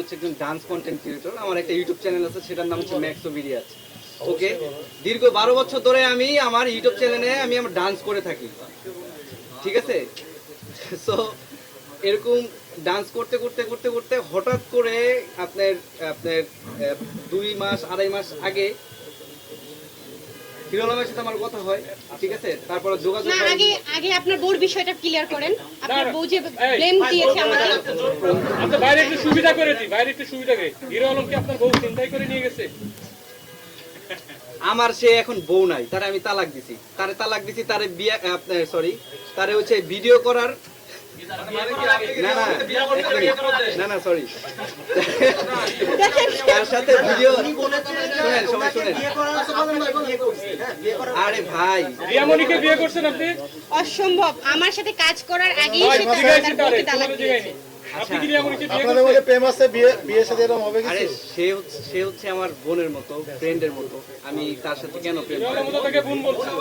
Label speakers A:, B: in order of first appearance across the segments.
A: হচ্ছে একজন dance content creator আমার একটা ইউটিউব চ্যানেল আছে, সেটার নাম হচ্ছে ম্যাক্সো ভিডিয়াস ওকে দীর্ঘ বারো বছর ধরে আমি আমার ইউটিউব চ্যানেলে আমি আমার ডান্স করে থাকি। ঠিক আছে? সো এরকম ডান্স করতে করতে করতে করতে হঠাৎ করে আপনার আপনার দুই মাস, আড়াই মাস আগে হিরো সাথে আমার কথা হয় ঠিক আছে? তারপরে যোগাযোগ
B: না আগে আগে আপনার বউর বিষয়টা ক্লিয়ার করেন। আপনার বউ যে ব্লেম দিয়েছে আমাকে।
C: আপনি বাইরে একটু সুবিধা করে দিই বাইরে একটু সুবিধা করে হিরো আলম কি আপনার বউ চিন্তাই করে নিয়ে গেছে।
A: আমার সে এখন বউ নাই তারে আমি তালাক দিছি। তারে তালাক দিছি তারে বিয়ে সরি তারে হচ্ছে ভিডিও করার না না এক মিনিট। না না সরি তার সাথে ভিডিও শুনেন সবাই শুনেন। আরে ভাই।
C: রিয়ামণিকে বিয়ে করছেন আপনি?
B: অসম্ভব। আমার সাথে কাজ করার আগেই সে তারে, বউকে তালাক দিয়েছে।
C: বিয়ে
D: আপনাদের মধ্যে প্রেম আছে বিয়ে বিয়ের সাথে এরকম হবে কিছু?
A: সে হচ্ছে সে হচ্ছে আমার বোনের মতো ফ্রেন্ডের মতো। আমি তার সাথে কেন প্রেম
C: হিরো
A: করব?
C: তাকে বোন বলছিল।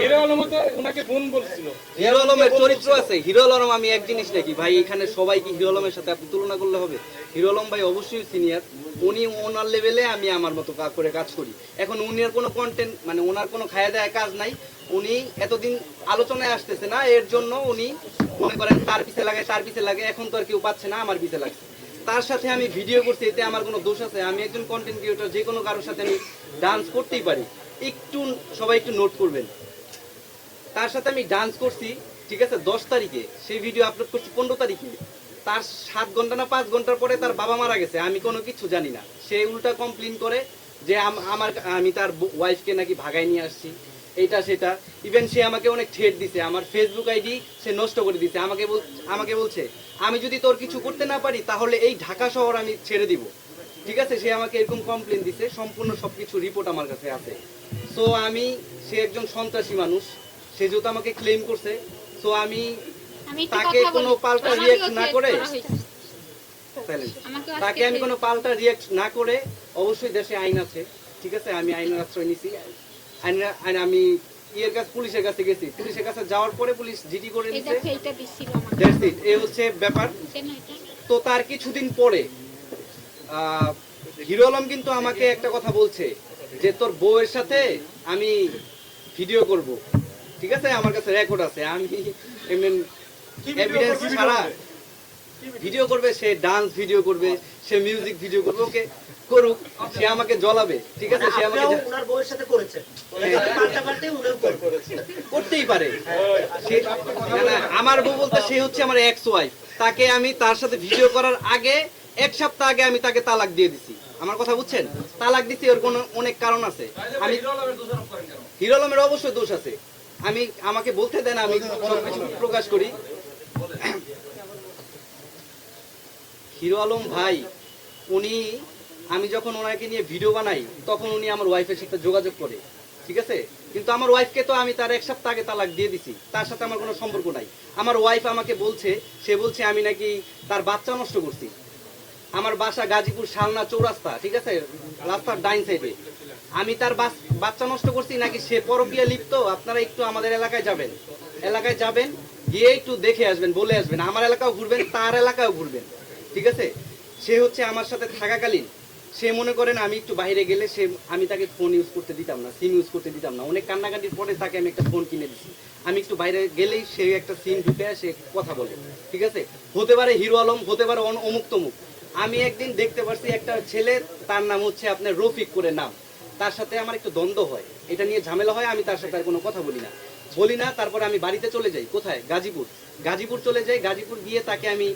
C: হিরো আলম তো ওনাকে বোন বলছিল।
A: হিরো আলমের চরিত্র আছে। হিরো আলম আমি এক জিনিস নাকি ভাই এখানে সবাই কি হিরো আলমের সাথে আপনি তুলনা করলে হবে? হিরো আলম ভাই অবশ্যই সিনিয়র উনি ওনার লেভেলে আমি আমার মতো কাজ করে কাজ করি। এখন উনার কোনো কন্টেন্ট মানে ওনার কোনো খায়া দেয়া কাজ নাই। উনি এতদিন আলোচনায় আসতেছে না, এর জন্য উনি মনে করেন তার পিছে লাগে, তার পিছে লাগে, এখন তো আর কেউ পাচ্ছে না, আমার পিছে লাগছে। তার সাথে আমি ভিডিও করছি, এতে আমার কোনো দোষ আছে। আমি একজন কন্টেন্ট ক্রিয়েটর যে কোনো কারোর সাথে আমি ডান্স করতেই পারি। একটু, সবাই একটু নোট করবেন। তার সাথে আমি ডান্স করছি, ঠিক আছে, দশ তারিখে। সেই ভিডিও আপলোড করছি পনেরো তারিখে। তার সাত ঘণ্টা না পাঁচ ঘণ্টার পরে তার বাবা মারা গেছে, আমি কোনো কিছু জানি না। সে উল্টা কমপ্লেন করে যে আম- আমার, আমি তার ওয়াইফকে নাকি ভাগায় নিয়ে আসছি। এইটা সেটা। ইভেন সে আমাকে অনেক ঠেট দিছে। আমার ফেসবুক আইডি সে নষ্ট করে দিছে। আমাকে আমাকে বলছে আমি যদি তোর কিছু করতে না পারি তাহলে এই ঢাকা শহর আমি ছেড়ে দিব। ঠিক আছে? সে আমাকে এরকম কমপ্লেন দিছে। সম্পূর্ণ সবকিছু রিপোর্ট আমার কাছে আছে। সো আমি সে একজন সন্ত্রাসী মানুষ। সে যেহেতু আমাকে ক্লেম করছে সো আমি তাকে কোনো পাল্টা রিয়াক্ট না করে তাকে আমি কোনো পাল্টা রিয়াক্ট না করে অবশ্যই দেশে আইন আছে। ঠিক আছে? আমি আইনের আশ্রয় নিছি। আমি ইয়ের কাছে পুলিশের কাছে গেছি। পুলিশের কাছে যাওয়ার পরে পুলিশ জিডি করে ইট এই হচ্ছে ব্যাপার। তো তার কিছুদিন পরে হিরো আলম কিন্তু আমাকে একটা কথা বলছে যে তোর বউয়ের সাথে আমি ভিডিও করব। ঠিক আছে? আমার কাছে রেকর্ড আছে। আমি এভিডেন্স ছাড়া ভিডিও করবে সে ডান্স ভিডিও করবে। সে মিউজিক ভিডিও করবে ওকে করুক সে আমাকে জ্বলাবে ঠিক আছে? সে আমাকে
E: আপনিও
A: জা-
E: উনার বউয়ের সাথে উনিও করেছেন।
A: করতেই পারে। আমার বউ বলতে সে হচ্ছে আমার এক্স ওয়াইফ তাকে আমি তার সাথে ভিডিও করার আগে এক সপ্তাহ আগে আমি তাকে তালাক দিয়ে দিছি। আমার কথা বুঝছেন? তালাক দিছি ওর কোনো অনেক কারণ আছে। আমি হিরো আলমের অবশ্যই দোষ আছে। আমি আমাকে বলতে দেন আমি সবকিছু প্রকাশ করি। হিরো আলম ভাই উনি, আমি যখন ওনাকে নিয়ে ভিডিও বানাই, তখন উনি আমার ওয়াইফের সাথে যোগাযোগ করে, ঠিক আছে? কিন্তু আমার ওয়াইফকে তো আমি তার এক সপ্তাহ আগে তালাক দিয়ে দিছি, তার সাথে আমার কোনো সম্পর্ক নাই। আমার ওয়াইফ আমাকে বলছে, সে বলছে, আমি নাকি তার বাচ্চা নষ্ট করছি। আমার বাসা গাজীপুর শালনা চৌরাস্তা, ঠিক আছে? রাস্তার ডাইন সাইডে আমি তার বাচ্চা নষ্ট করছি, নাকি সে পরকিয়া লিপ্ত? আপনারা একটু আমাদের এলাকায় যাবেন। এলাকায় যাবেন, গিয়ে একটু দেখে আসবেন, বলে আসবেন। আমার এলাকাও ঘুরবেন, তার এলাকাও ঘুরবেন, ঠিক আছে? সে হচ্ছে আমার সাথে থাকাকালীন। সে মনে করেন আমি একটু বাইরে গেলে সে, আমি তাকে ফোন ইউজ করতে দিতাম না সিম ইউজ করতে দিতাম না। অনেক কান্নাকাটির পরে তাকে আমি একটা ফোন কিনে দিচ্ছি আমি একটু বাইরে গেলেই সে একটা সিম ঢুকে সে কথা বলে। ঠিক আছে? হতে পারে হিরো আলম, হতে পারে অমুক তমুক। আমি একদিন দেখতে পারছি একটা ছেলে, তার নাম হচ্ছে আপনার রফিক করে নাম। তার সাথে আমার একটু দ্বন্দ্ব হয়। এটা নিয়ে ঝামেলা হয়, আমি তার সাথে আর কোনো কথা বলি না। বলি না, তারপরে আমি বাড়িতে চলে যাই। কোথায়? গাজীপুর। গাজীপুর চলে যাই। গাজীপুর গিয়ে তাকে আমি